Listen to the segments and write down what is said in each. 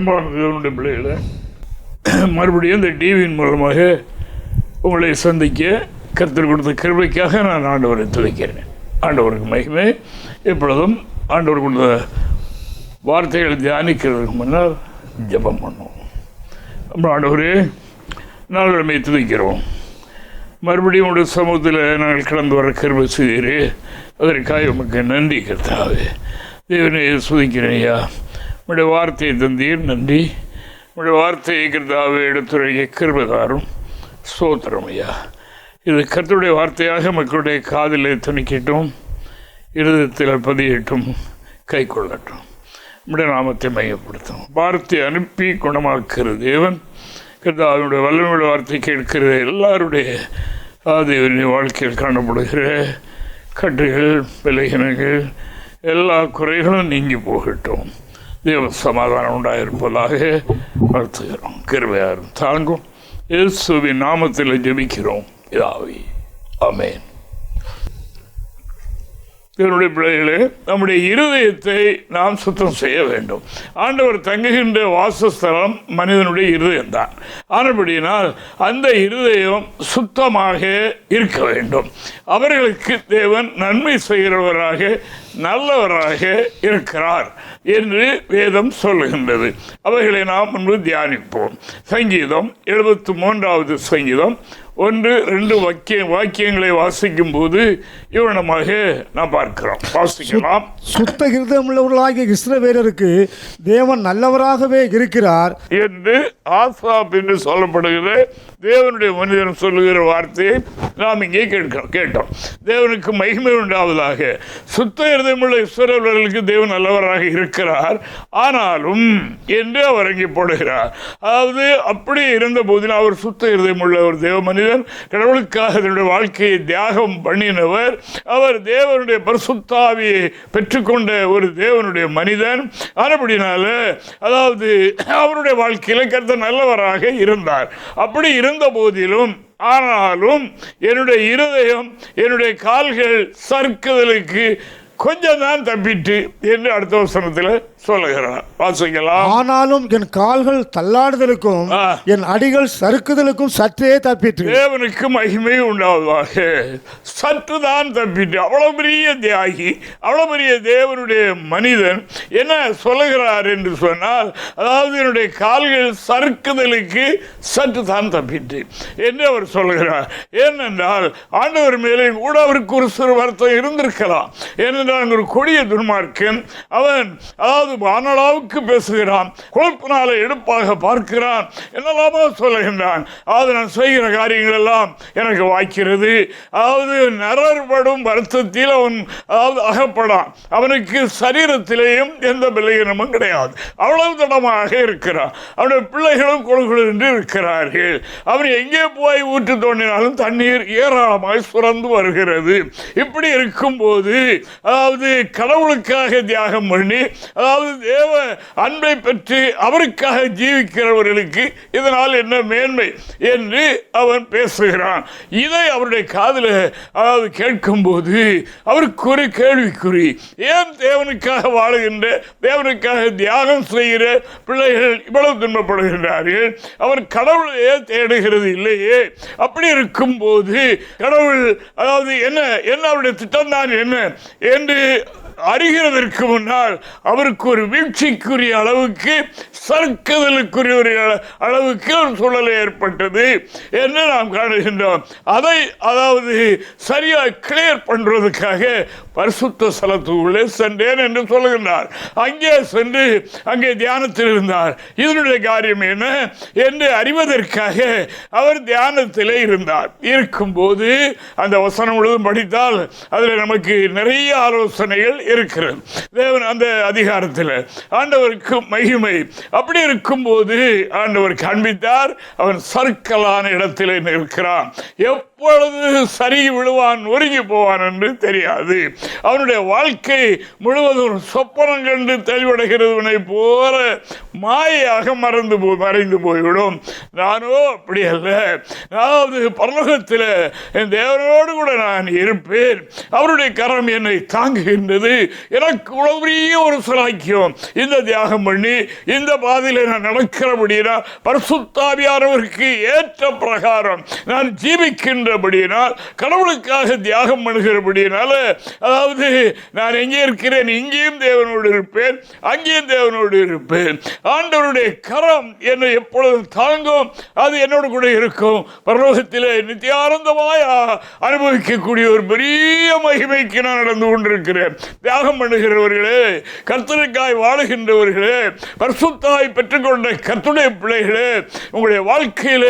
அம்பானுடைய பிள்ளைகளை மறுபடியும் இந்த டிவியின் மூலமாக உங்களை சந்திக்க கருத்தில் கொடுத்த கிருபைக்காக நான் ஆண்டவரை துவைக்கிறேன் ஆண்டவருக்கு மகிமை. எப்பொழுதும் ஆண்டவர் கொடுத்த வார்த்தைகளை தியானிக்கிறதுக்கு முன்னால் ஜெபம் பண்ணுவோம். அப்புறம் ஆண்டவரே நாள்கிழமை துதிக்கிறோம். மறுபடியும் உடைய சமூகத்தில் நாங்கள் கடந்து வர கருவை செய்கிறேன் அதற்காக உமக்கு நன்றி கர்த்தாவே. தேவனையை சுதிக்கிறேன் ஐயா. உடைய வார்த்தையை தந்தீர் நன்றி. உடைய வார்த்தையை கிருதாவை எடுத்துரைய கிருபதாரும் ஸ்தோத்திரம் ஐயா. இது கருத்துடைய வார்த்தையாக மக்களுடைய காதில் துணிக்கட்டும் இருதயத்தில் பதியட்டும் கை கொள்ளட்டும். நம்முடைய நாமத்தை மையப்படுத்தும். வார்த்தை அனுப்பி குணமாக்குற தேவன் கர்த்தாவினுடைய வல்லமையுடைய வார்த்தை கேட்கிற எல்லாருடைய ஆதேவனுடைய வாழ்க்கையில் காணப்படுகிற கட்டுகள் விலகினங்கள் எல்லா குறைகளும் நீங்கி போகட்டும். தேவ சமாதானம் உண்டாயிருப்பதாக வாழ்த்துகிறோம் கிருபையாரும் தாங்கும் இயேசுவின் நாமத்தில் ஜெபிக்கிறோம் இதாவி அமேன் என்னுடைய பிள்ளைகளே நம்முடைய இருதயத்தை நாம் சுத்தம் செய்ய வேண்டும். ஆண்டவர் தங்குகின்ற வாசஸ்தலம் மனிதனுடைய இருதயம் தான் ஆனபடியினால் அந்த இருதயம் சுத்தமாக இருக்க வேண்டும். அவர்களுக்கு தேவன் நன்மை செய்கிறவராக நல்லவராக இருக்கிறார் என்று வேதம் சொல்லுகின்றது. அவைகளை நாம் முன்பு தியானிப்போம். சங்கீதம் எழுபத்து மூன்றாவது சங்கீதம் ஒன்று ரெண்டு வாக்கிய வாக்கியங்களை வாசிக்கும் போது இவனமாக நாம் பார்க்கிறோம். வாசிக்கலாம். சுத்த இருதயமுள்ளவர்களாகிய இஸ்ரவேலருக்கு தேவன் நல்லவராகவே இருக்கிறார். என்று ஆசாப் என்று சொல்லப்படுகிற தேவனுடைய மனிதன் சொல்லுகிற வார்த்தையை நாம் இங்கே கேட்கிறோம் கேட்டோம். தேவனுக்கு மகிமை உண்டாவதாக. சுத்த இருதயமுள்ள இஸ்ரவேலர்களுக்கு தேவன் நல்லவராக இருக்கிறார். ஆனாலும் என்று அவர் அங்கே போடுகிறார். அதாவது அப்படி இருந்த போதிலும் அவர் சுத்த இருதயமுள்ள ஒரு தேவ மனிதன் கடவுளுக்காக தன்னுடைய வாழ்க்கையை தியாகம் பண்ணினவர். அவர் தேவனுடைய பரிசுத்தாவியை பெற்றுக்கொண்ட ஒரு தேவனுடைய மனிதன். ஆனபடினால அதாவது அவருடைய வாழ்க்கையில் கருத்த நல்லவராக இருந்தார். அப்படி இருந்த போதிலும் ஆனாலும் என்னுடைய இருதயம் என்னுடைய கால்கள் சறுக்குதலுக்கு கொஞ்சம் தான் தப்பிட்டு என்று அடுத்த வசனத்தில் சொல்லுகிறார் வாசிக்கலாம். ஆனாலும் என் கால்கள் தள்ளாடுதலுக்கும். என் அடிகள் சறுக்குதலுக்கும் சற்றே தப்பிற்று. தேவனுக்கு மகிமை உண்டாவதாக. சற்றுதான் தப்பிட்டு அவ்வளவு பெரிய தியாகி அவ்வளவு பெரிய தேவனுடைய மனிதன் என்ன சொல்லுகிறார் என்று சொன்னால் அதாவது என்னுடைய கால்கள் சறுக்குதலுக்கு சற்று தான் தப்பிட்டு என்று அவர் சொல்லுகிறார். ஏனென்றால் ஆண்டவர் மேலே கூட அவருக்கு ஒரு சிறு வருத்தம் இருந்திருக்கலாம். ஏனென்றால் ஒரு கொடிய துன்மார்க்கன் அவன் அதாவது வானளாவுக்கு பேசுகிறான். குழப்பினால எடுப்பாக பார்க்கிறான். என்னெல்லாமோ சொல்லுகின்றான். அதாவது நான் செய்கிற காரியங்கள் எல்லாம் எனக்கு வாய்க்கிறது. அதாவது நரர்படும் வருத்தத்தில் அவன் அதாவது அகப்படான். அவனுக்கு சரீரத்திலேயும் எந்த பலகீனமும் கிடையாது. அவ்வளவு தடமாக இருக்கிறான். அவனுடைய பிள்ளைகளும் கொழுகுழு என்று இருக்கிறார்கள். அவன் எங்கே போய் ஊற்று தோண்டினாலும் தண்ணீர் ஏராளமாய் சுரந்து வருகிறது. இப்படி இருக்கும்போது அதாவது கடவுளுக்காக தியாகம் பண்ணி அதாவது தேவ அன்பை பெற்று அவருக்காக ஜீவிக்கிறவர்களுக்கு இதனால் என்ன மேன்மை என்று அவன் பேசுகிறான். இதை அவருடைய காதில் அதாவது கேட்கும்போது அவருக்கு ஒரு கேள்விக்குறி. ஏன் தேவனுக்காக வாழுகின்ற தேவனுக்காக தியாகம் செய்கிற பிள்ளைகள் இவ்வளவு துன்பப்படுகின்றார்கள்? அவர் கடவுளையே தேடுகிறது இல்லையே? அப்படி இருக்கும்போது கடவுள் அதாவது என்ன என்ன அவருடைய திட்டம்தான் என்ன? என்று அறிகிறதற்கு முன்னால் அவருக்கு ஒரு வீழ்ச்சிக்குரிய அளவுக்கு சறுக்குதலுக்குரிய ஒரு அளவுக்கு ஒரு சூழல் ஏற்பட்டது என்று நாம் காணுகின்றோம். அதை அதாவது சரியாக கிளியர் பண்ணுறதுக்காக பரிசுத்த ஸ்தலத்துக்குள்ளே சென்றேன் என்று சொல்லுகின்றார். அங்கே சென்று அங்கே தியானத்தில் இருந்தார். இதனுடைய காரியம் என்ன என்று அறிவதற்காக அவர் தியானத்திலே இருந்தார். இருக்கும்போது அந்த வசனம் முழுவதும் படித்தால் அதில் நமக்கு நிறைய ஆலோசனைகள் இருக்கிறது. தேவன் அந்த அதிகாரத்தில் ஆண்டவருக்கு மகிமை. அப்படி இருக்கும்போது ஆண்டவர் காண்பித்தார் அவன் சர்க்கலான இடத்திலே நிற்கிறான். எப்பொழுது சருகி விழுவான் ஒருங்கி போவான் என்று தெரியாது. அவனுடைய வாழ்க்கை முழுவதும் சொப்பனம் கண்டு தெளிவடைகிறதுனை போல மாயாக மறந்து போ மறைந்து போய்விடும். நானோ அப்படி அல்ல. அதாவது பரலோகத்தில் என் தேவனோடு கூட நான் இருப்பேன். அவருடைய கரம் என்னை தாங்குகின்றது. எனக்கு இவ்வளவு ஒரு சிலாக்கியம் இந்த தியாகம் பண்ணி இந்த பாதையில் நான் நடக்கிறபடினா பரிசுத்தாவியானவருக்கு ஏற்ற பிரகாரம் நான் ஜீவிக்கின்ற ஜீவிக்கின்றபடியினால் கடவுளுக்காக தியாகம் பண்ணுகிறபடியினால அதாவது நான் எங்கே இருக்கிறேன் இங்கேயும் தேவனோடு இருப்பேன் அங்கேயும் தேவனோடு இருப்பேன். ஆண்டவருடைய கரம் என்னை எப்பொழுதும் தாங்கும் அது என்னோடு கூட இருக்கும். பரலோகத்திலே நித்தியானந்தமாய் அனுபவிக்கக்கூடிய ஒரு பெரிய மகிமைக்கு நான் நடந்து கொண்டிருக்கிறேன். தியாகம் பண்ணுகிறவர்களே கர்த்தனுக்காய் வாழுகின்றவர்களே பர்சுத்தாய் பெற்றுக்கொண்ட கர்த்துடைய பிள்ளைகளே உங்களுடைய வாழ்க்கையில்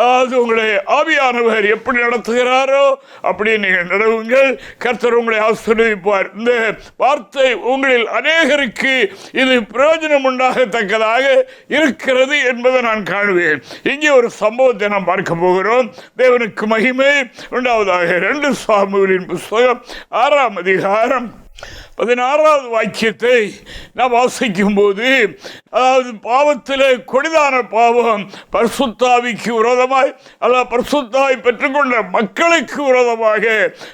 அதாவது உங்களுடைய ஆவியானவர் எப்படி நடத்துகிறாரோ அப்படி நீங்கள் நடவுங்கள் கர்த்தர் உங்களை ஆசீர்வதிப்பார். இந்த வார்த்தை உங்களில் அநேகருக்கு இது பிரயோஜனம் உண்டாகத்தக்கதாக இருக்கிறது என்பதை நான் காணுவேன். இங்கே ஒரு சம்பவத்தை நாம் பார்க்க போகிறோம். தேவனுக்கு மகிமை உண்டாவதாக. ரெண்டு சாமுகளின் புஸ்தகம் ஆறாம் அதிகாரம் பதினாறாவது வாக்கியத்தை நாம் வாசிக்கும் போது அதாவது பாவத்தில் கொடிதான பாவம் பர்சுத்தாவிக்கு விரோதமாய் அதாவது பர்சுத்தாவை பெற்றுக்கொண்ட மக்களுக்கு விரோதமாக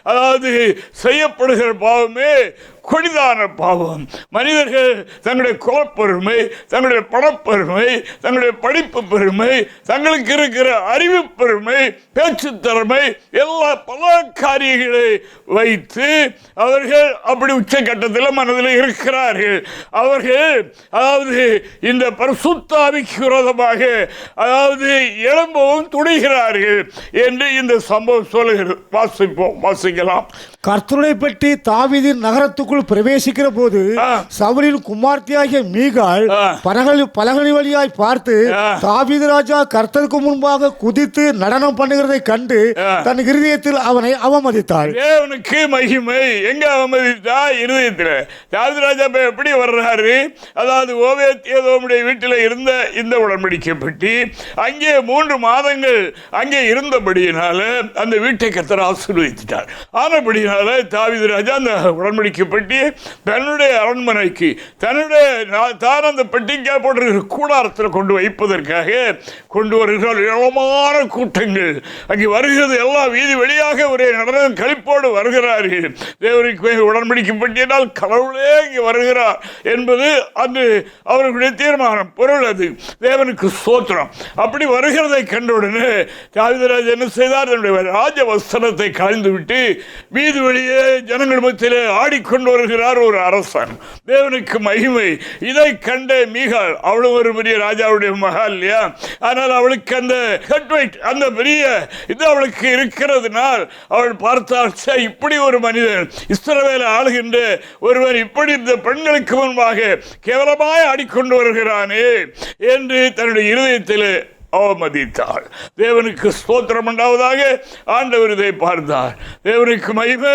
அதாவது செய்யப்படுகிற பாவமே கொடிதான பாவம். மனிதர்கள் தங்களுடைய குலப்பெருமை தங்களுடைய பணப்பெருமை தங்களுடைய படிப்பு பெருமை தங்களுக்கு இருக்கிற அறிவு பெருமை பேச்சு திறமை எல்லா பல காரியங்களை வைத்து அவர்கள் அப்படி உச்சக்கட்டத்தில் மனதில் இருக்கிறார்கள். அவர்கள் அதாவது இந்த பரிசுத்தாவிக்கு விரோதமாக அதாவது எழும்பவும் துணிகிறார்கள் என்று இந்த சம்பவம் சொல்லுகிறது. வாசிப்போம் வாசிக்கலாம். கர்த்தருடைய பற்றி தாவீதின் நகரத்துக்குள் பிரவேசிக்கிற போது. சவுலின் குமார்த்தியாகிய மீகாள் ஆ. பலகலி பலகனி வழியாய் பார்த்து. தாவீது ராஜா கர்த்தருக்கு முன்பாக குதித்து நடனம் பண்ணுகிறதை கண்டு. தன் இருதயத்தில் அவனை அவமதித்தாள் தேவனுக்கு மகிமை எங்க அவமதித்தா இருதயத்தில் தாவிதராஜா இப்ப எப்படி வர்றாரு அதாவது ஓவேத்தியதோமுடைய வீட்டில் இருந்த இந்த உடன்படிக்கை பெட்டி அங்கே மூன்று மாதங்கள் அங்கே இருந்தபடியினால அந்த வீட்டை கத்தர் ஆசீர்வதித்தார் ஆனபடியினால தாவிது ராஜா அந்த உடன்படிக்கை பெட்டியை தன்னுடைய அரண்மனைக்கு தன்னுடைய நா- தான் அந்த பெட்டிக்கா போட்டிருக்கிற கூடாரத்தில் கொண்டு வைப்பதற்காக கொண்டு வருகிறார். ஏழமான கூட்டங்கள். அங்கே வருகிறது. எல்லாம் வீதி வெளியாக ஒரே நடன கழிப்போடு வருகிறார்கள் தேவருக்கு உடன்படிக்கை பட்டியனால் கடவுளே இங்கே வருகிறார் என்பது அன்று அவர்களுடைய தீர்மானம். பொருள் அது. தேவனுக்கு சோத்திரம். அப்படி வருகிறதை கண்டவுடனே தாவிதராஜ் என்ன செய்தார்? தன்னுடைய ராஜ வஸ்திரத்தை கலந்துவிட்டு வீதி வெளியே ஜனங்கள் மத்தியிலே ஆடிக்கொண்டு வருகிறார் ஒரு அரசன். தேவனுக்கு மகிமை. இதை கண்ட மீகால் அவ்வளவு ஒரு பெரிய ராஜாவுடைய மகா இல்லையா? ஆனால் அவளுக்கு அந்த ஹெட்வைட் அந்த பெரிய இது அவளுக்கு இருக்கிறதுனால் அவள் பார்த்தால் இப்படி ஒரு மனிதன் இஸ்ரவேல ஆளுகின்ற ஒருவர் இப்படி இந்த பெண்களுக்கு முன்பாக கேவலமாய் ஆடிக்கொண்டு வருகிறானே என்று தன்னுடைய இருதயத்தில் அவமதித்தாள் தேவனுக்கு ஸ்தோத்திரம் உண்டாவதாக ஆண்டவர் இதை பார்த்தார். தேவனுக்கு மகிமை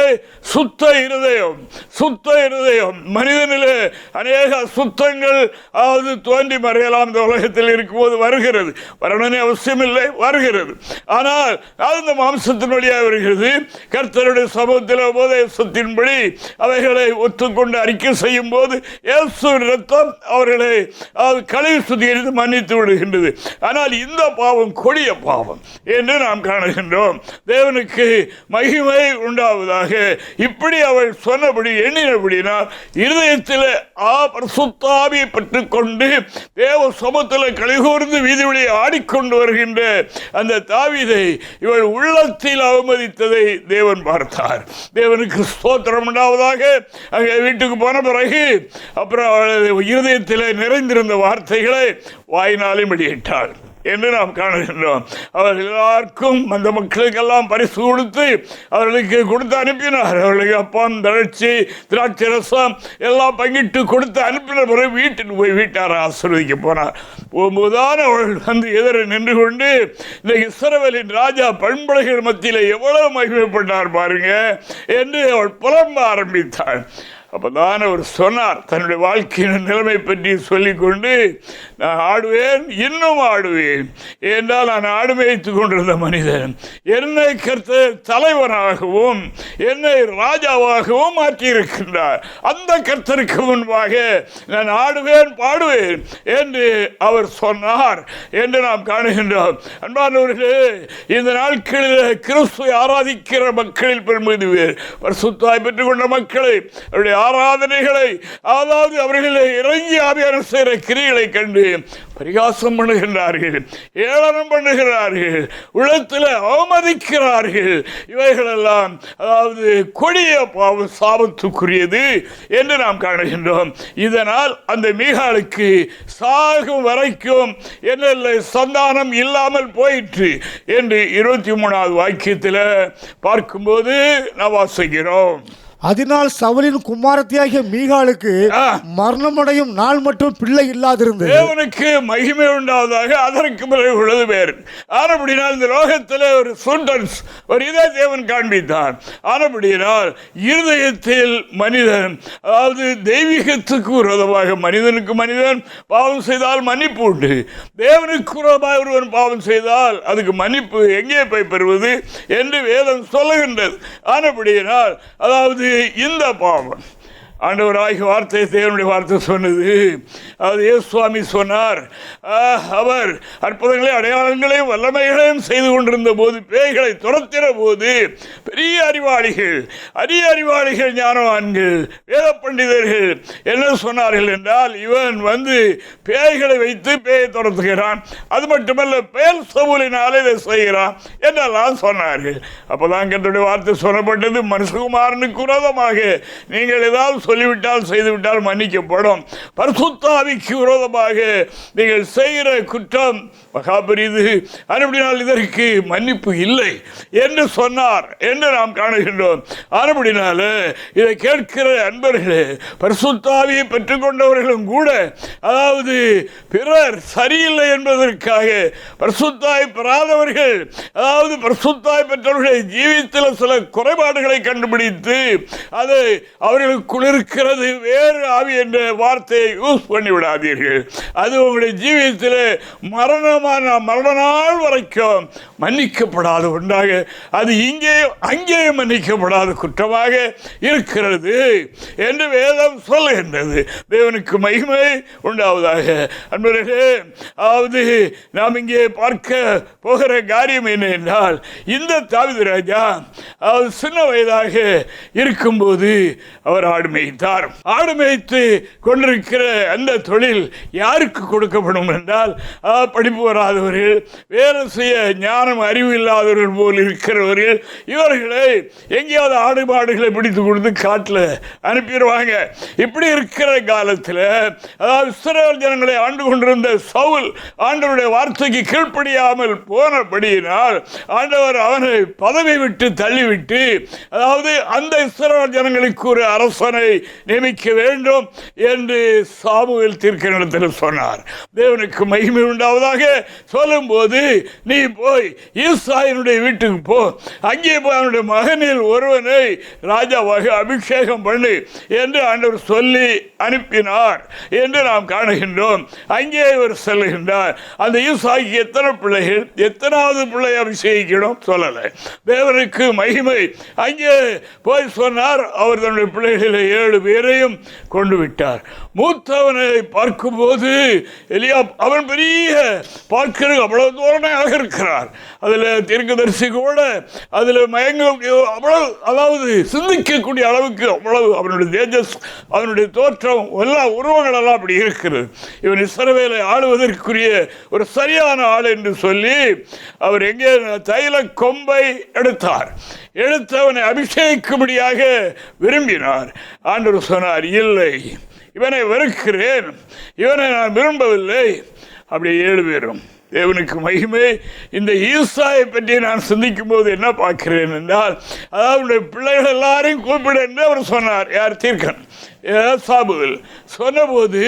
சுத்த இருதயம் சுத்த இருதயம். மனிதனிலே அநேக சுத்தங்கள் அதாவது தோன்றி மறையலாம். இந்த உலகத்தில் இருக்கும்போது வருகிறது. வரணும்னு அவசியமில்லை வருகிறது. ஆனால் அது இந்த மாம்சத்தின் வழியாக வருகிறது. கர்த்தருடைய சமூகத்தில் உபதேசத்தின்படி அவைகளை ஒத்துக்கொண்டு அறிக்கை செய்யும் போது இயேசு ரத்தம் அவர்களை அது கழிவு சுத்திகரித்து மன்னித்து விடுகின்றது. ஆனால் இந்த பாவம் கொடிய பாவம் என்று நாம் காணுகின்றோம். தேவனுக்கு மகிமை உண்டாவதாக. இப்படி அவள் சொன்னபடி எண்ணினபடினால் இருதயத்தில் ஆ பரிசுத்தாவியை பெற்றுக்கொண்டு தேவ சமத்தில் கழிகூர்ந்து வீதி வழியை ஆடிக்கொண்டு வருகின்ற அந்த தாவிதை இவள் உள்ளத்தில் அவமதித்ததை தேவன் பார்த்தார். தேவனுக்கு ஸ்தோத்திரம் உண்டாவதாக. அங்கே வீட்டுக்கு போன பிறகு அப்புறம் அவளது இருதயத்தில் நிறைந்திருந்த வார்த்தைகளை வாயினாலே வெளியிட்டாள். என்று நாம் காணுகின்றோம் அவர் எல்லாருக்கும் அந்த மக்களுக்கெல்லாம் பரிசு கொடுத்து அவர்களுக்கு கொடுத்து அனுப்பினார். அவர்களுக்கு அப்பம் தளர்ச்சி திராட்சை ரசம் எல்லாம் பங்கிட்டு கொடுத்து அனுப்பின பிறகு வீட்டுக்கு போய் வீட்டார் ஆசீர்வதிக்க போனார். போகும்போதுதான் அவள் வந்து எதிர நின்று கொண்டு இந்த இஸ்ரவேலின் ராஜா பண்புலைகள் மத்தியில் எவ்வளவு மகிமைப்பட்டார் பாருங்க என்று அவள் புலம்ப ஆரம்பித்தாள். அப்பதான் அவர் சொன்னார் தன்னுடைய வாழ்க்கையின் நிலைமை பற்றி சொல்லிக்கொண்டு நான் ஆடுவேன் இன்னும் ஆடுவேன். என்றால் நான் ஆடு மேய்த்துக் கொண்டிருந்த மனிதன். என்னை கருத்து தலைவனாகவும் என்னை ராஜாவாகவும் மாற்றியிருக்கின்றார். அந்த கர்த்தருக்கு முன்பாக நான் ஆடுவேன் பாடுவேன் என்று அவர் சொன்னார் என்று நாம் காணுகின்றோம். அன்பானவர்களே இந்த நாட்களில் கிறிஸ்துவை ஆராதிக்கிற மக்களில் பெரும்பது பேர் பரிசுத்தாய் பெற்றுக் கொண்ட மக்களை அவருடைய ஆராதனைகளை அதாவது அவர்களை இறங்கி ஆபியாரம் செய்கிற கிரிகளை கண்டு பரிகாசம் பண்ணுகின்றார்கள் ஏளனம் பண்ணுகிறார்கள் உலகத்தில் அவமதிக்கிறார்கள். இவைகளெல்லாம் அதாவது கொடிய பாவ சாபத்துக்குரியது என்று நாம் காணுகின்றோம். இதனால் அந்த மீகாலுக்கு சாகும் வரைக்கும் என்ன சந்தானம் இல்லாமல் போயிற்று என்று இருபத்தி மூணாவது வாக்கியத்தில் பார்க்கும்போது நாம் வாசிக்கிறோம். அதனால் சவுலின் குமாரத்தியாகிய மீகாலுக்கு. மரணமடையும் நாள் மட்டும் பிள்ளை இல்லாதிருந்தது. தேவனுக்கு மகிமை உண்டாவதாக அதற்கு பிறகு உள்ளது பேர் ஆனபடினால் இந்த லோகத்தில் ஒரு சுண்டன்ஸ் ஒரு இதை தேவன் காண்பித்தான் ஆனபடியினால் இருதயத்தில் மனிதன் அதாவது தெய்வீகத்துக்கு விரோதமாக மனிதனுக்கு மனிதன் பாவம் செய்தால் மன்னிப்பு உண்டு. தேவனுக்கு விரோதமாக ஒருவன் பாவம் செய்தால் அதுக்கு மன்னிப்பு எங்கே போய் பெறுவது என்று வேதம் சொல்லுகின்றது. ஆனபடியினால் அதாவது இந்த பாவம். ஆண்டவராகிய வார்த்தை தேவனுடைய வார்த்தை சொன்னது. அது இயேசு சுவாமி சொன்னார். அவர் அற்புதங்களை அடையாளங்களையும் வல்லமைகளையும் செய்து கொண்டிருந்த போது பேய்களை துரத்தின போது பெரிய அறிவாளிகள் அரிய அறிவாளிகள் ஞானவான்கள் வேத பண்டிதர்கள் என்ன சொன்னார்கள் என்றால் இவன் வந்து பேய்களை வைத்து பேயை துரத்துகிறான். அது மட்டுமல்ல பேர் சவுலினாலே இதை செய்கிறான் என்றெல்லாம் சொன்னார்கள். அப்போதான் கத்தோடைய வார்த்தை சொல்லப்பட்டது. மனுஷகுமாரனுக்கு விரோதமாக நீங்கள் ஏதாவது சொல்லிவிட்டால் செய்துவிட்டால் மன்னிக்கப்படும். பரிசுத்தாவிக்கு விரோதமாக நீங்கள் செய்கிற குற்றம் மகாபரிது. அதுபடினால் இதற்கு மன்னிப்பு இல்லை என்று சொன்னார் என்று நாம் காணுகின்றோம். அதுபடினால இதை கேட்கிற அன்பர்களே பரிசுத்தாவியை பெற்றுக்கொண்டவர்களும் கூட அதாவது பிறர் சரியில்லை என்பதற்காக பரிசுத்தாய் பெறாதவர்கள் அதாவது பரிசுத்தாய் பெற்றவர்களை ஜீவித்தில் சில குறைபாடுகளை கண்டுபிடித்து அதை அவர்களுக்கு குளிர் இருக்கிறது. வேறு ஆவி என்ற வார்த்தையை யூஸ் பண்ணி விடாதீர்கள். அது உங்களுடைய ஜீவியத்தில் மரணமான மரண நாள் வரைக்கும் மன்னிக்கப்படாத ஒன்றாக அது இங்கே அங்கே மன்னிக்கப்படாத குற்றமாக இருக்கிறது என்று வேதம் சொல்லுகின்றது. தேவனுக்கு மகிமை உண்டாவதாக. அன்பர்களே அதாவது நாம் இங்கே பார்க்க போகிற காரியம் என்ன என்றால் இந்த தாவித ராஜா அவர் சின்ன வயதாக இருக்கும்போது அவர் ஆடுமை செய்தார். ஆடு மேய்த்து கொண்டிருக்கிற அந்த தொழில் யாருக்கு கொடுக்கப்படும் என்றால் படிப்பு வராதவர்கள் வேலை செய்ய ஞானம் அறிவு இல்லாதவர்கள் போல் இருக்கிறவர்கள் இவர்களை எங்கேயாவது ஆடு மாடுகளை பிடித்து கொடுத்து காட்டில் அனுப்பிடுவாங்க. இப்படி இருக்கிற காலத்தில் அதாவது இஸ்ரேல் ஜனங்களை ஆண்டு கொண்டிருந்த சவுல் ஆண்டவருடைய வார்த்தைக்கு கீழ்ப்படியாமல் போனபடியினால் ஆண்டவர் அவனை பதவி விட்டு தள்ளிவிட்டு அதாவது அந்த இஸ்ரேல் ஜனங்களுக்கு ஒரு அரசனை நியமிக்க வேண்டும் என்று சாமுவேல் தீர்க்கனிடத்தில் சொன்னார். தேவனுக்கு மகிமை உண்டாவதாக சொல்லும்போது நீ போய் ஈசாயினுடைய வீட்டுக்கு போ. அங்கே போய் அவனுடைய மகனில் ஒருவனை ராஜாவாக அபிஷேகம் பண்ணு என்று ஆண்டவர் சொல்லி அனுப்பினார் என்று நாம் காணுகின்றோம். அங்கே இவர் செல்கின்றார் அந்த ஈசாய்க்கு எத்தனை பிள்ளைகள் எத்தனாவது பிள்ளை அபிஷேகிக்கணும் சொல்லலை. தேவனுக்கு மகிமை. அங்கே போய் சொன்னார் அவர் தன்னுடைய பிள்ளைகளை ஏழு பேரையும் கொண்டு விட்டார் மூத்தவனை பார்க்கும்போது எலியா அவன் பெரிய பார்க்கிறது அவ்வளவு தோரணையாக இருக்கிறார். அதில் தீர்க்கதரிசி கூட அதில் மயங்க அவ்வளவு அதாவது சிந்திக்கக்கூடிய அளவுக்கு அவ்வளவு அவனுடைய தேஜஸ் அவனுடைய தோற்றம் எல்லா உருவங்களெல்லாம் அப்படி இருக்கிறது. இவன் இஸ்ரவேலை ஆளுவதற்குரிய ஒரு சரியான ஆள் என்று சொல்லி அவர் எங்கே தைல கொம்பை எடுத்தார். எழுத்தவனை அபிஷேகிக்கும்படியாக விரும்பினார். ஆண்டவர் சொன்னார் இல்லை இவனை வெறுக்கிறேன். இவனை நான் விரும்பவில்லை. அப்படி ஏழு பேரும் தேவனுக்கு மகிமை. இந்த ஈசாயை பற்றி நான் சிந்திக்கும் போது என்ன பார்க்கிறேன் என்றால் அதாவது பிள்ளைகள் எல்லாரையும் கூப்பிட என்று அவர் சொன்னார். யார் தீர்க்கன்? சாபுவில் சொன்னபோது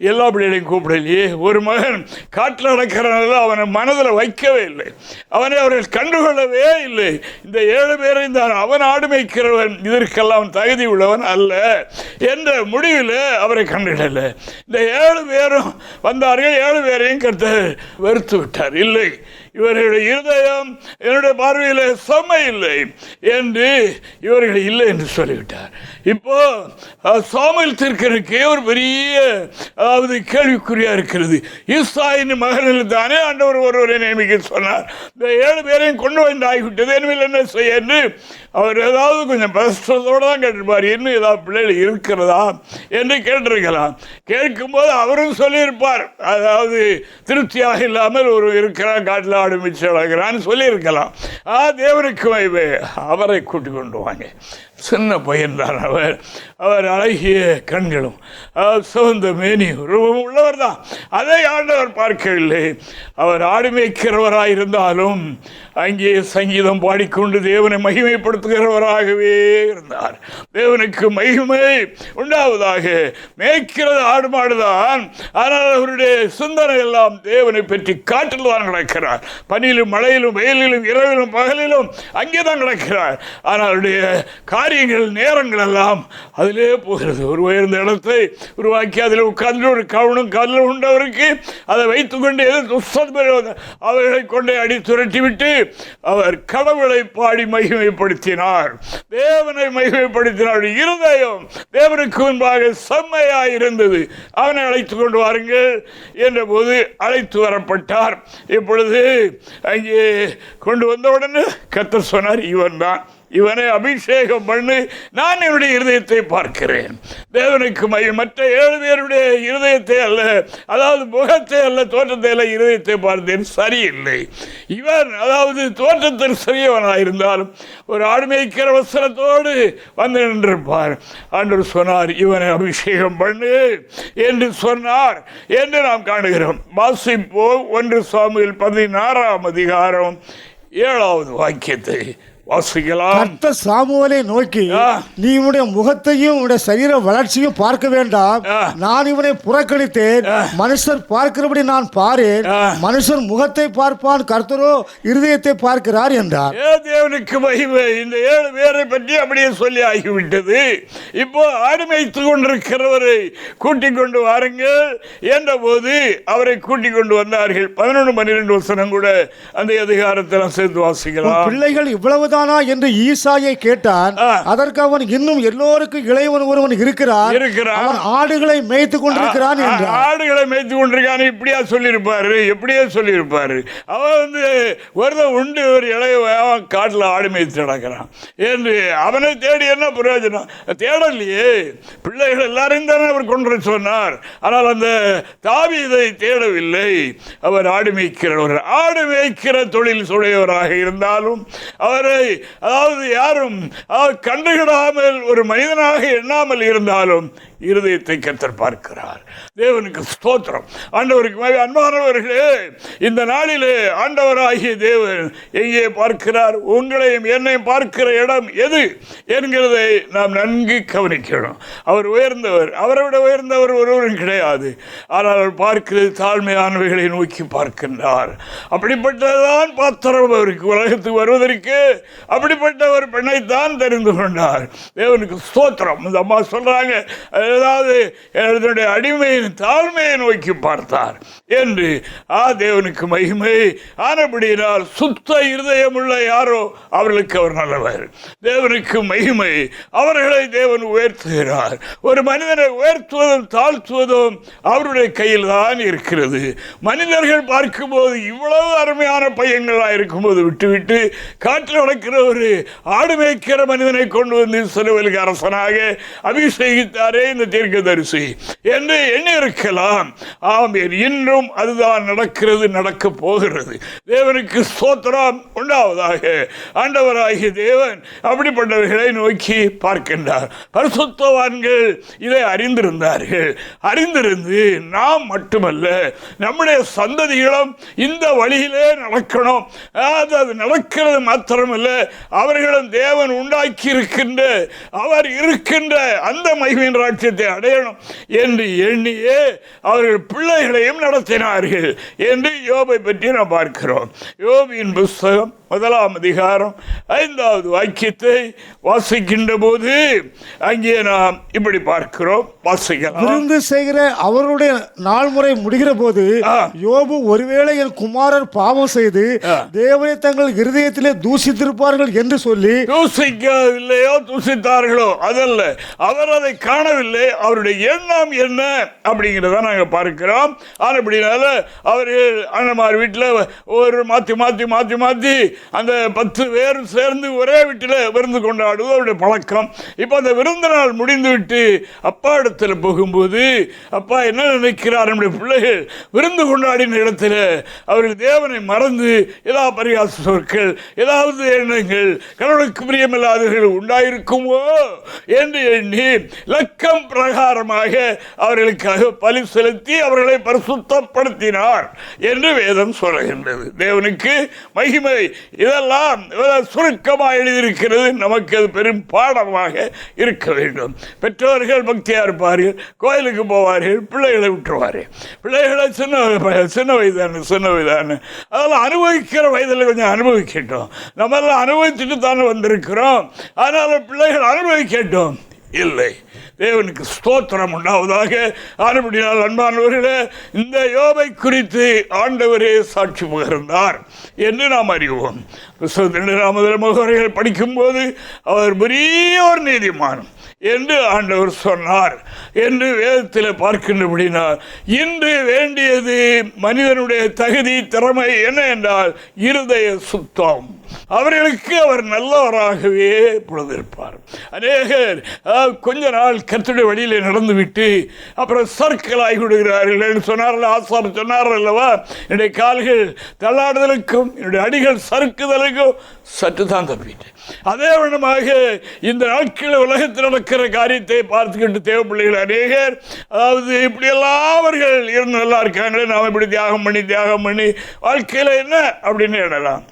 எல்லா பிள்ளைகளையும் கூப்பிடலையே ஒரு மகன் காட்டில் நடக்கிறனால அவனை மனதில் வைக்கவே இல்லை. அவனை அவர்கள் கண்டுகொள்ளவே இல்லை. இந்த ஏழு பேரை தான் அவன் ஆடு மேய்க்கிறவன் இதற்கெல்லாம் தகுதி உள்ளவன் அல்ல என்ற முடிவில் அவரை கண்டுகிடல இந்த ஏழு பேரும் வந்தார்கள். ஏழு பேரையும் கருத்து வெறுத்து விட்டார். இல்லை. இவர்களுடைய இருதயம் என்னுடைய பார்வையில் செம்மை இல்லை என்று இவர்கள் இல்லை என்று சொல்லிவிட்டார். இப்போ சாமியில் சாமுவேல் தீர்க்கனுக்கே ஒரு பெரிய அதாவது கேள்விக்குறியா இருக்கிறது. ஈசாயின் மகனில் தானே ஆண்டவர் ஒருவரை நியமிக்க சொன்னார். இந்த ஏழு பேரையும் கொண்டு வந்து ஆகிவிட்டது இனிமேல் என்ன செய்ய என்று அவர் ஏதாவது கொஞ்சம் பதற்றத்தோடு தான் கேட்டிருப்பார். இன்னும் ஏதாவது பிள்ளைகள் இருக்கிறதா என்று கேட்டிருக்கலாம். கேட்கும்போது அவரும் சொல்லியிருப்பார். அதாவது திருப்தியாக இல்லாமல் ஒரு இருக்கிறான் காட்டில் ஆடு மிச்சம் அழகிறான்னு சொல்லியிருக்கலாம். ஆ தேவனுக்கு அவரை கூட்டிக் கொண்டு வாங்க. சின்ன பையன்தான் அவர். அவர் அழகிய கண்களும் சிவந்த மேனி ரூபம் உள்ளவர் தான் அதை ஆண்டவர் பார்க்கவில்லை. அவர் ஆடு மேய்க்கிறவராயிருந்தாலும் அங்கே சங்கீதம் பாடிக்கொண்டு தேவனை மகிமைப்படுத்துகிறவராகவே இருந்தார். தேவனுக்கு மகிமை உண்டாவதாக. மேய்க்கிறது ஆடு மாடுதான். ஆனால் அவருடைய சிந்தனை எல்லாம் தேவனை பற்றி காட்டில் தான் கிடக்கிறார். பனியிலும் மழையிலும் வெயிலிலும் இரவிலும் பகலிலும் அங்கே தான் கிடக்கிறார். ஆனால் அவருடைய காரியங்கள் நேரங்கள் எல்லாம் அதிலே போகிறது. ஒரு உயர்ந்த இடத்தை உருவாக்கி அதில் உட்கார்ந்து ஒரு கவனம் கல் உண்டவருக்கு அதை வைத்துக்கொண்டு அவர்களை கொண்டே அடி துரட்டிவிட்டு அவர் கடவுளை பாடி மகிமைப்படுத்தினார். தேவனை மகிமைப்படுத்தினார். இருதயம் தேவனுக்கு முன்பாக செம்மையாக இருந்தது. அவனை அழைத்து கொண்டு வாருங்கள் என்ற போது அழைத்து வரப்பட்டார். இப்பொழுது அங்கே கொண்டு வந்தவுடனே கத்தர் சொன்னார் இவன் தான். இவனை அபிஷேகம் பண்ணு நான் என்னுடைய இருதயத்தை பார்க்கிறேன். தேவனுக்கு மயில் மற்ற ஏழு பேருடைய இருதயத்தை அல்ல அதாவது முகத்தை அல்ல தோற்றத்தை அல்ல இருதயத்தை பார்த்தேன். சரியில்லை. இவன் அதாவது தோற்றத்தில் சரியவனாக இருந்தாலும் ஒரு ஆடுமைக்கிற வசனத்தோடு வந்து நின்றிருப்பார். அன்று சொன்னார் இவனை அபிஷேகம் பண்ணு என்று சொன்னார் என்று நாம் காணுகிறோம். வாசிப்போ ஒன்று சுவாமியில் பதினாறாம் அதிகாரம் ஏழாவது வாக்கியத்தை. வாசிக்கலாம். கர்த்த சாமுவேலை நோக்கி. நீ இவனுடைய முகத்தையும் இவனுடைய சரீர வளர்ச்சியும் பார்க்க வேண்டாம். நான் இவனை புறக்கணித்தேன். மனுஷர் பார்க்கிறபடி நான் பாரேன். ஆ. மனுஷன் முகத்தை பார்ப்பான். கர்த்தரோ இருதயத்தை பார்க்கிறார் என்றார். தேவனுக்கு மகிமை. இந்த ஏழு பேரை பற்றி அப்படியே சொல்லி ஆகிவிட்டது. இப்போ ஆடுமைத்து கொண்டிருக்கிறவரை கூட்டிக் கொண்டு வாருங்கள் என்ற போது அவரை கூட்டிக் கொண்டு வந்தார்கள். பதினொன்று பன்னிரெண்டு வசனம் கூட அந்த அதிகாரத்தில் சேர்த்து உன் வாசிக்கலாம் பிள்ளைகள் இவ்வளவுதானா என்று ஈசாயை கேட்டான். அதற்கு அவன் இன்னும் எல்லோருக்கும் இளையவன் ஒருவன் இருக்கிறான். இருக்கிறான். அவன் ஆடுகளை மேய்த்து கொண்டிருக்கிறான் ஆடுகளை மேய்த்து கொண்டிருக்கான்னு இப்படியா சொல்லியிருப்பாரு? எப்படியா சொல்லியிருப்பாரு. அவன் வந்து ஒருத்தன் உண்டு ஒரு இளைய அவன் காட்டில் ஆடு மேய்த்து நடக்கிறான். என்று அவனை தேடி என்ன பிரயோஜனம்? தேடலையே. பிள்ளைகள் எல்லாரையும் தானே அவர் கொண்டு சொன்னார். ஆனால் அந்த தாவி இதை தேடவில்லை. அவர் ஆடு மேய்க்கிறவர். ஆடு மேய்க்கிற தொழில் சுடையவராக இருந்தாலும் அவரை அதாவது யாரும் கண்டுகிடாமல் ஒரு மனிதனாக எண்ணாமல் இருந்தாலும் இருதயத்தை கத்தர் பார்க்கிறார். தேவனுக்கு ஸ்தோத்திரம். ஆண்டவருக்கு அன்பானவர்களே இந்த நாளிலே ஆண்டவராகிய தேவன் எங்கே பார்க்கிறார்? உங்களையும் என்னையும் பார்க்கிற இடம் எது என்கிறதை நாம் நன்கு கவனிக்கணும். அவர் உயர்ந்தவர். அவரை விட உயர்ந்தவர் ஒருவரும் கிடையாது. ஆனால் அவர் பார்க்கிறது தாழ்மையானவைகளை நோக்கி பார்க்கின்றார். அப்படிப்பட்டதான் பாத்திரம் அவருக்கு உலகத்துக்கு வருவதற்கு அப்படிப்பட்ட ஒரு பெண்ணை தான் தெரிந்து கொண்டார். தேவனுக்கு ஸ்தோத்திரம். இந்த அம்மா சொல்கிறாங்க ஏதாவது என்னுடைய அடிமையின் தாழ்மையை நோக்கி பார்த்தார் என்று. ஆ தேவனுக்கு மகிமை. ஆனபடியினால் சுத்த இருதயமுள்ள யாரோ அவர்களுக்கு அவர் நல்லவர். தேவனுக்கு மகிமை. அவர்களை தேவன் உயர்த்துகிறார். ஒரு மனிதனை உயர்த்துவதும் தாழ்த்துவதும் அவருடைய கையில் தான் இருக்கிறது. மனிதர்கள் பார்க்கும்போது இவ்வளவு அருமையான பையங்களாக இருக்கும்போது விட்டுவிட்டு காற்றில் நடக்கிற ஒரு ஆடு மேய்க்கிற மனிதனை கொண்டு வந்து சிலுவைக்கு அரசனாக அபிஷேகித்தாரே இந்த தீர்க்க தரிசி என்று எண்ணி ஆம் இன்றும் அதுதான் நடக்கிறது நடக்க போகிறது. தேவனுக்கு ஸ்தோத்திரம் உண்டாவதாக. ஆண்டவராகிய தேவன் அப்படிப்பட்டவர்களை நோக்கி பார்க்கின்றார். பரிசுத்தவான்கள் இதை அறிந்திருந்தார்கள். அறிந்திருந்து நாம் மட்டுமல்ல நம்முடைய சந்ததிகளும் இந்த வழியிலே நடக்கணும். அது நடக்கிறது மாத்திரமல்ல மட்டுமல்ல அவர்களும் தேவன் உண்டாக்கி இருக்கின்ற அவர் இருக்கின்ற அந்த மகிமையின் ராட்சியத்தை அடையணும் என்று எண்ணியே அவர்கள் பிள்ளைகளையும் நடத்தினார்கள் என்று யோபை பற்றி நாம் பார்க்கிறோம். யோபியின் புஸ்தகம் முதலாம் அதிகாரம் ஐந்தாவது வாக்கியத்தை வாசிக்கின்ற போது அங்கே நாம் இப்படி பார்க்கிறோம். வாசிக்கலாம். விருந்து செய்கிற அவருடைய நாள் முறை முடிகிற போது. யோபு ஒருவேளை என் குமாரர் பாவம் செய்து. தேவனை தங்கள் இருதயத்திலே தூசித்திருப்பார்கள் என்று சொல்லி தூசிக்கவில்லையோ தூசித்தார்களோ? அதல்ல. அவர் அதை காணவில்லை. அவருடைய எண்ணம் என்ன அப்படிங்கிறத நாங்கள் பார்க்கிறோம். அப்படினால அவர்கள் மாதிரி வீட்டில் ஒரு மாற்றி மாற்றி மாற்றி மாற்றி அந்த பத்து பேர் சேர்ந்து ஒரே வீட்டில் விருந்து கொண்டாடுவது அவருடைய பழக்கம். இப்போ அந்த விருந்து நாள் முடிந்துவிட்டு அப்பா இடத்துல போகும்போது அப்பா என்ன நினைக்கிறார் நம்முடைய பிள்ளைகள்? விருந்து கொண்டாடின இடத்துல அவர்கள் தேவனை மறந்து ஏதாவது பரிகாச சொற்கள் ஏதாவது எண்ணங்கள் கடவுளுக்கு பிரியமில்லாதவர்கள் உண்டாயிருக்குமோ என்று எண்ணி லக்கம் பிரகாரமாக அவர்களுக்காக பலி செலுத்தி அவர்களை பரிசுத்தப்படுத்தினார் என்று வேதம் சொல்லுகின்றது. தேவனுக்கு மகிமை இதெல்லாம் சுருக்கமாக எழுதியிருக்கிறது. நமக்கு அது பெரும் பாடமாக இருக்க வேண்டும். பெற்றோர்கள் பக்தியாக இருப்பார்கள் கோயிலுக்கு போவார்கள் பிள்ளைகளை விட்டுருவார்கள். பிள்ளைகளை சின்ன சின்ன வயதான சின்ன வயதானு. அதெல்லாம் அனுபவிக்கிற வயதில் கொஞ்சம் அனுபவிக்கட்டும். நம்மெல்லாம் அனுபவிச்சுட்டு தானே வந்திருக்கிறோம். அதனால் பிள்ளைகள் அனுபவிக்கட்டும். இல்லை. தேவனுக்கு ஸ்தோத்திரம் உண்டாவதாக. ஆனபடினால் அன்பானவர்களே இந்த யோபை குறித்து ஆண்டவரே சாட்சி பகிர்ந்தார் என்று நாம் அறிவோம். புஸ்தகத்தின் முகவர்கள் படிக்கும்போது அவர் பெரிய ஒரு நீதிமான் என்று ஆண்டவர் சொன்னார் என்று வேதத்தில் பார்க்கின்றபடினால் இன்று வேண்டியது மனிதனுடைய தகுதி திறமை என்ன என்றால் இருதய சுத்தம். அவர்களுக்கு அவர் நல்லவராகவே இப்பொழுது இருப்பார் அநேகர் கொஞ்ச நாள் கத்துடைய வழியில் நடந்துவிட்டு அப்புறம் சர்க்கிள் ஆகிவிடுகிறார்கள் என்று சொன்னார்கள் ஆசார் சொன்னார்கள் அல்லவா? என்னுடைய கால்கள் தள்ளாடுதலுக்கும் என்னுடைய அடிகள் சறுக்குதலுக்கும் சற்று தான் தப்பிட்டேன் அதே வண்ணமாக இந்த நாட்களில் உலகத்தில் நடக்கிற காரியத்தை பார்த்துக்கிட்டு தேவ பிள்ளைகள் அநேகர் அதாவது இப்படியெல்லாம் அவர்கள் இருந்து நல்லா இருக்காங்களே நாம் இப்படி தியாகம் பண்ணி தியாகம் பண்ணி வாழ்க்கையில் என்ன அப்படின்னு எண்ணலாம்.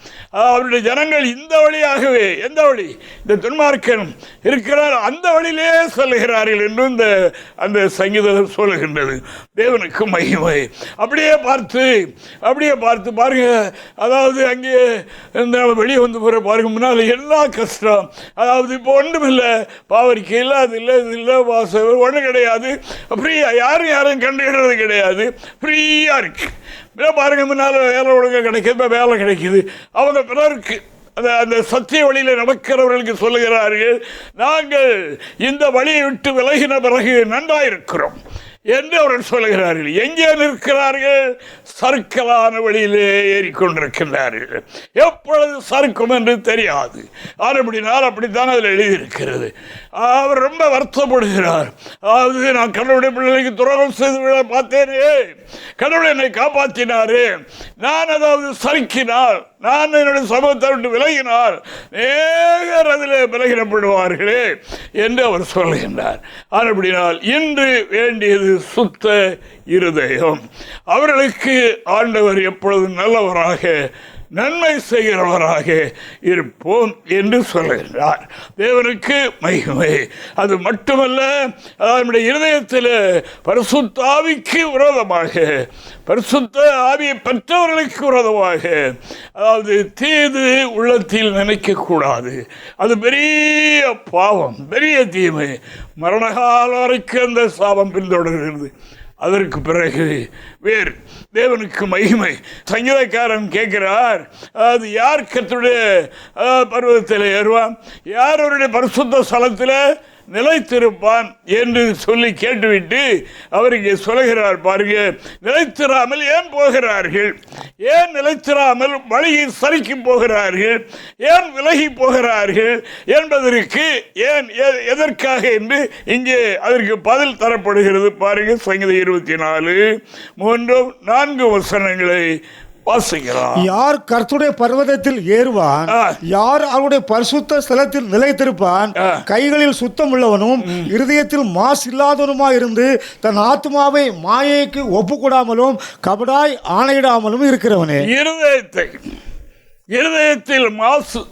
அவருடைய ஜனங்கள் இந்த வழியாகவே எந்த வழி? இந்த துன்மார்க்கன் இருக்கிறார் அந்த வழியிலே செல்கிறார்கள் என்று இந்த அந்த சங்கீதம் சொல்லுகின்றது. தேவனுக்கு மகிமை. அப்படியே பார்த்து அப்படியே பார்த்து பாருங்க. அதாவது அங்கே இந்த வெளியே வந்து போகிற பாருங்க முன்னால் எல்லா கஷ்டம். அதாவது இப்போ ஒன்றும் இல்லை பாவரிக்கை இல்லை அது இல்லை இது இல்லை ஒன்றும் கிடையாது. ஃப்ரீயாக யாரும் யாரும் கண்டுகிறது கிடையாது. ஃப்ரீயாக இருக்குது இல்லை பாருங்க முன்னால் வேலை ஒழுங்காக கிடைக்குது இப்போ வேலை கிடைக்குது. அவங்க பிறருக்கு அந்த அந்த சத்திய வழியில் நடக்கிறவர்களுக்கு சொல்லுகிறார்கள் நாங்கள் இந்த வழியை விட்டு விலகின பிறகு நன்றாயிருக்கிறோம். என்று அவர்கள் சொல்லுகிறார்கள் எங்கே நிற்கிறார்கள்? சறுக்கலான வழியிலே ஏறிக்கொண்டிருக்கின்றார்கள். எப்பொழுது சறுக்கும் என்று தெரியாது. ஆனப்படினால் அப்படித்தான் அதில் எழுதியிருக்கிறது. அவர் ரொம்ப வருத்தப்படுகிறார். அதாவது நான் கடவுளுடைய பிள்ளைக்கு துரோகம் செய்து விட பார்த்தேனே கடவுளை என்னை காப்பாற்றினாரே. நான் அதாவது சறுக்கினால் நான் என்னுடைய சமூகத்தை விட்டு விலகினால் நேகர் அதில் விலகிடப்படுவார்களே என்று அவர் சொல்கின்றார். ஆனப்படினால் இன்று வேண்டியது சுத்த இருதயம். அவர்களுக்கு ஆண்டவர் எப்பொழுதும் நல்லவராக நன்மை செய்கிறவராக இருப்போம் என்று சொல்லுகிறார். தேவனுக்கு மகிமை. அது மட்டுமல்ல அதாவது நம்முடைய இருதயத்தில் பரிசுத்த ஆவிக்கு விரோதமாக பரிசுத்த ஆவியை பெற்றவர்களுக்கு விரோதமாக அதாவது தீது உள்ளத்தில் நினைக்கக்கூடாது. அது பெரிய பாவம் பெரிய தீமை. மரணகாலம் வரைக்கும் அந்த சாபம் பின்தொடர்கிறது. அதற்கு பிறகு வேறு தேவனுக்கு மகிமை. சங்கீதக்காரன் கேட்கிறார் அது யார் கத்துடைய பருவத்தில் ஏறுவான்? யார் அவருடைய பரிசுத்த ஸ்தலத்தில் நிலைத்திருப்பான் என்று சொல்லி கேட்டுவிட்டு அவருக்கு சொல்கிறார் பாருங்க நிலைத்திராமல் ஏன் போகிறார்கள்? ஏன் நிலைத்திராமல் வழியை சரிக்கு போகிறார்கள்? ஏன் விலகி போகிறார்கள் என்பதற்கு ஏன் எ- எதற்காக என்று இங்கே அதற்கு பதில் தரப்படுகிறது பாருங்க சங்கீத இருபத்தி நாலு. மூன்றும் நான்கு வசனங்களை வாசிக்கலாம் யார் கர்த்தருடைய பர்வதத்தில் ஏறுவான். யார் அவருடைய பரிசுத்த ஸ்தலத்தில் நிலைத்திருப்பான். கைகளில் சுத்தம் உள்ளவனும் இருதயத்தில் மாசு இல்லாதவனுமாய் இருந்து தன் ஆத்மாவை மாயைக்கு ஒப்புக்கூடாமலும் கபடாய் ஆணையிடாமலும் இருக்கிறவனே. இருதயத்தை இருதயத்தில் மாசு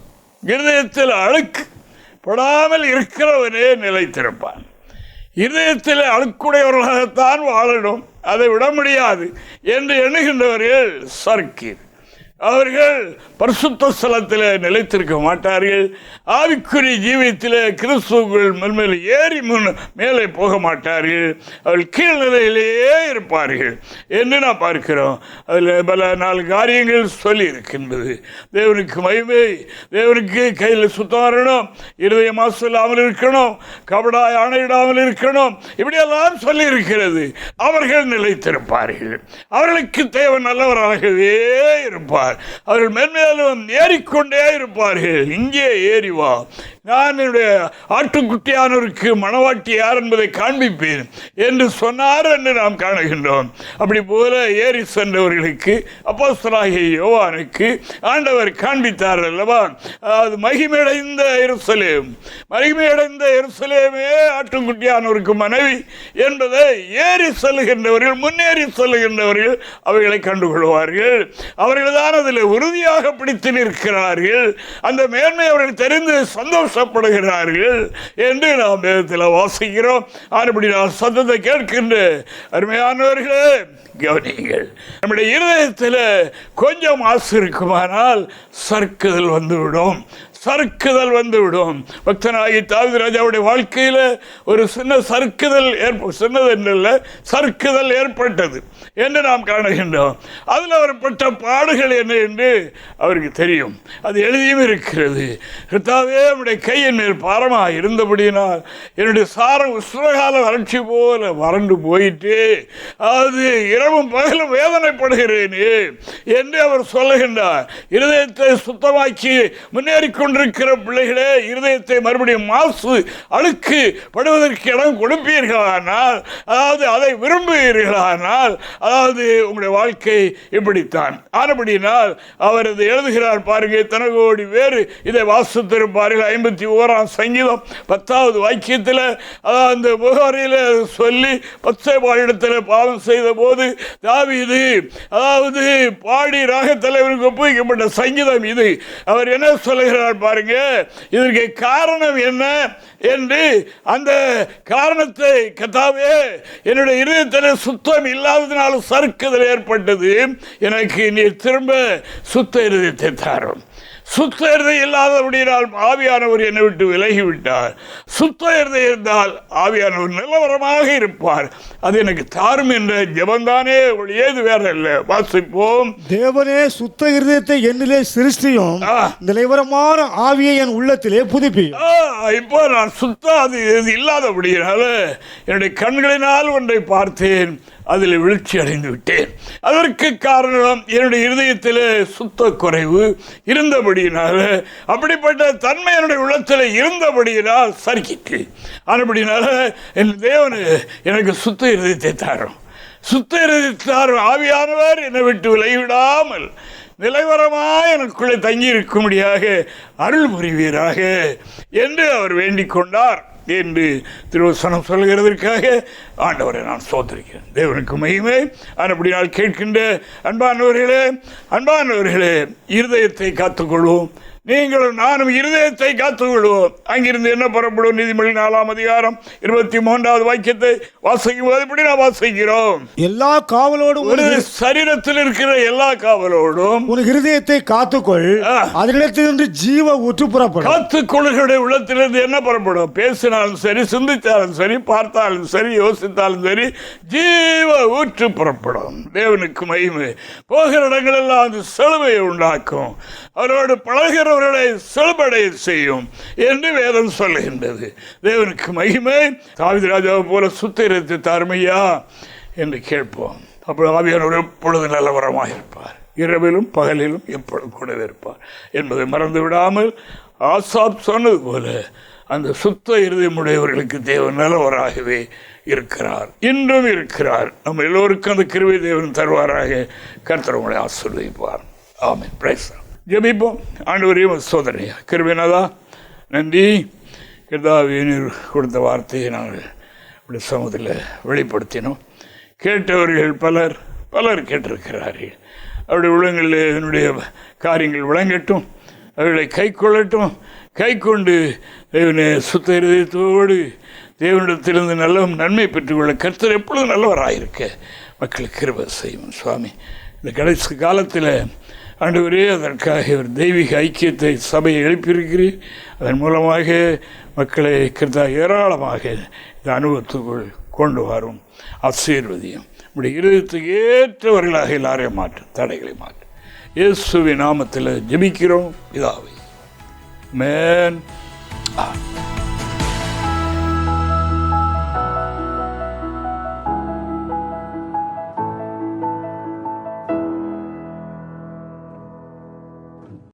இருதயத்தில் அழுக்கு படாமல் இருக்கிறவனே நிலைத்திருப்பான். இருதயத்தில் அழுக்குடையவர்களாகத்தான் வாழணும். அதை விட முடியாது என்று எண்ணுகின்றவர்கள் சர்க்கீர் அவர்கள் பரிசுத்த ஸ்தலத்தில் நிலைத்திருக்க மாட்டார்கள். ஆவிக்குரிய ஜீவியத்தில் கிறிஸ்துவர்கள் மென்மேல் ஏறி முன் மேலே போக மாட்டார்கள். அவர்கள் கீழ்நிலையிலேயே இருப்பார்கள். என்று நான் பார்க்கிறோம். அதில் பல நாலு காரியங்கள் சொல்லி இருக்கின்றது தேவனுக்கு மகிமை தேவனுக்கு கையில் சுத்தம் வரணும் இருதய மாசம் இல்லாமல் இருக்கணும் கபடாய் ஆணையிடாமல் இருக்கணும். இப்படியெல்லாம் சொல்லி இருக்கிறது அவர்கள் நிலைத்திருப்பார்கள். அவர்களுக்கு தேவன் நல்லவராகவே இருப்பார். அவர்கள் மென்மேலும் ஏறிக்கொண்டே இருப்பார்கள். இங்கே ஏறி வா. நான் என்னுடைய ஆட்டுக்குட்டியானோருக்கு மணவாட்டி யார் என்பதை காண்பிப்பேன் என்று சொன்னார் என்று நாம் காணுகின்றோம். அப்படி போல ஏறி சென்றவர்களுக்கு அப்போஸ்தலாகிய யோவானுக்கு ஆண்டவர் காண்பித்தார் அல்லவா? அது மகிமையடைந்த எருசலேம். மகிமையடைந்த எருசலேமே ஆட்டுக்குட்டியானோருக்கு மனைவி என்பதை ஏறி செல்லுகின்றவர்கள் முன்னேறி செல்லுகின்றவர்கள் அவைகளை கண்டுகொள்வார்கள். அவர்கள் தான் அதில் உறுதியாக பிடித்து நிற்கிறார்கள். அந்த மேன்மை அவர்கள் தெரிந்து சந்தோஷம் ஆசைப்படுகிறார்கள் என்று நாம் வேதத்தில் வாசிக்கிறோம். அப்படி நான் சத்தத்தை கேட்கின்ற அருமையானவர்களே கவனியுங்கள். நம்முடைய இருதயத்தில் கொஞ்சம் ஆசை இருக்குமானால் சர்க்குதல் வந்துவிடும். சறுக்குதல் வந்துவிடும். பக்தனாகி தாவித ராஜாவுடைய வாழ்க்கையில் ஒரு சின்ன சறுக்குதல் ஏற்ப சின்னது சறுக்குதல் ஏற்பட்டது என்று நாம் காணுகின்றோம். அதில் அவர் பட்ட பாடுகள் என்ன என்று அவருக்கு தெரியும். அது எழுதியும் இருக்கிறது. கர்த்தாவே நம்முடைய கையின் மேல் பாரமாக இருந்தபடியினால் என்னுடைய சாரம் உஷ்ணகால வறட்சி போல வறண்டு போயிட்டு அது இரவும் பகலும் வேதனைப்படுகிறேனே என்று அவர் சொல்லுகின்றார். இருதயத்தை சுத்தமாக்கி முன்னேறிக்கொண்டு கொண்டிருக்கிற பிள்ளைகளே இருதயத்தை மறுபடியும் மாசு அழுக்கு படுவதற்கு இடம் கொடுப்பீர்களானால் அதாவது அதை விரும்புவீர்களானால் அதாவது உங்களுடைய வாழ்க்கை இப்படித்தான். ஆனபடினால் அவர் இதை எழுதுகிறார் பாருங்க தனகோடி வேறு இதை வாசித்திருப்பார்கள். ஐம்பத்தி ஓராம் சங்கீதம் பத்தாவது வாக்கியத்தில் அந்த முகாரியில் சொல்லி பச்சை பாலிடத்தில் பாவம் செய்த போது தாவிது அதாவது பாடி ராக தலைவருக்கு ஒப்புவிக்கப்பட்ட சங்கீதம் இது. அவர் என்ன சொல்லுகிறார் பாருங்க. இதற்கு காரணம் என்ன என்று அந்த காரணத்தை கத்தாவே என்னுடைய இருதயத்தில் சுத்தம் இல்லாததுனால சறுக்குதல் ஏற்பட்டது. எனக்கு நீ திரும்ப சுத்த இருதயத்தை தாரும். சுத்த இருதயம் இல்லாதபடியால் ஆவியானவர் என்னை விட்டு விலகிவிட்டார். சுத்த இருதயம் இருந்தால் ஆவியானவர் நிலவரமாக இருப்பார். அது எனக்கு தாரும் என்ற ஜெபந்தானே ஏது வேற இல்லை. வாசிப்போம். தேவனே சுத்த இருதயத்தை என்னிலே சிருஷ்டியும். நிலைவரமான ஆவியை என் உள்ளத்திலே புதுப்பியும். ஆ, இப்போ நான் சுத்த அது இல்லாதபடியினால என்னுடைய கண்களினால் ஒன்றை பார்த்தேன். அதில் வீழ்ச்சி அடைந்து விட்டேன். அதற்கு காரணம் என்னுடைய இருதயத்தில் சுத்த குறைவு இருந்தபடியினால் அப்படிப்பட்ட தன்மை என்னுடைய உள்ளத்தில் இருந்தபடியினால் சறுக்கிட்டு ஆனபடினால என் தேவனு எனக்கு சுத்த இருதயத்தை தாரும். சுத்த இருதயத்தை தாரும். ஆவியானவர் என்னை விட்டு விலகிவிடாமல் நிலைவரமாக எனக்குள்ளே தங்கி இருக்கும்படியாக அருள் புரிவீராக என்று அவர் வேண்டிக் கொண்டார். என்று திருவசனம் சொல்கிறதற்காக ஆண்டவரை நான் சோதரிக்கிறேன் தேவனுக்கு மகிமை. அப்படினால் கேட்கின்ற அன்பானவர்களே அன்பானவர்களே இருதயத்தை காத்துக்கொள்வோம். நீங்களும் நானும் இருதயத்தை காத்துக்கொள்வோம். அங்கிருந்து என்ன புறப்படும்? நீதிமொழி நாலாம் அதிகாரம் இருபத்தி மூன்றாவது வாக்கியத்தை வாசிக்கும் போது இப்படி நான் வாசிக்கிறோம்? எல்லா காவலோடும் ஒரு சரீரத்தில் இருக்கிற எல்லா காவலோடும் உன் இருதயத்தை காத்துக்கொள். அதனிடத்திலிருந்து ஜீவ ஊற்று புறப்படும். காத்துக்கொள்ளுடைய உள்ளத்திலிருந்து என்ன புறப்படும்? பேசினாலும் சரி சிந்தித்தாலும் சரி பார்த்தாலும் சரி யோசித்தாலும் சரி ஜீவ ஊற்று புறப்படும். தேவனுக்கு மகிமை. போகிற இடங்களெல்லாம் அது செழுமையை உண்டாக்கும். அவரோடு அவர்களை செழுபடைய செய்யும் என்று வேதம் சொல்லுகின்றது. தேவனுக்கு மகிமை தாவித ராஜாவை போல சுத்திரத்தை தாருமையா என்று கேட்போம். அப்புறம் ஆவியானவர் எப்பொழுது நல்லவரமாக இருப்பார்? இரவிலும் பகலிலும் எப்பொழுது கூடவே இருப்பார்? என்பதை மறந்து விடாமல் ஆசாப் சொன்னது போல அந்த சுத்த இருதயமுடையவர்களுக்கு தேவன் நல்லவராகவே இருக்கிறார். இன்றும் இருக்கிறார். நம்ம எல்லோருக்கும் அந்த கிருவை தேவன் தருவாராக. கர்த்தர் உங்களை ஆசீர்வதிப்பார். ஆமென். ஜெபிப்போம். ஆண்டவரையும் சோதனையா. கிருவினதா நன்றி. கர்த்தாவே கொடுத்த வார்த்தையை நாங்கள் இப்படி சமூகத்தில் வெளிப்படுத்தினோம். கேட்டவர்கள் பலர் பலர் கேட்டிருக்கிறார்கள். அவருடைய உள்ளங்களில் என்னுடைய காரியங்கள் விளங்கட்டும் அவர்களை கை கொள்ளட்டும் கை கொண்டு தேவனை சுத்த இருதயத்தோடு தேவனிடத்திலிருந்து நல்ல நன்மை பெற்றுக்கொள்ள கர்த்தர் எப்பொழுதும் நல்லவராயிருக்க. மக்களுக்கு கிருப செய்யும் சுவாமி. இந்த கடைசி காலத்தில் ஆண்டவரே அதற்காக ஒரு தெய்வீக ஐக்கியத்தை சபையை எழுப்பியிருக்கிறேன் அதன் மூலமாக மக்களை கிருத்தா ஏராளமாக இந்த அனுபவத்துக்குள் கொண்டு வரும். ஆசீர்வதியும். நம்முடைய இருதயத்துக்கு ஏற்றவர்களாக எல்லாரையும் மாற்றும் தடைகளை மாற்றும் இயேசுவின் நாமத்தில் ஜெபிக்கிறோம். இதாவை மேன் ஆ.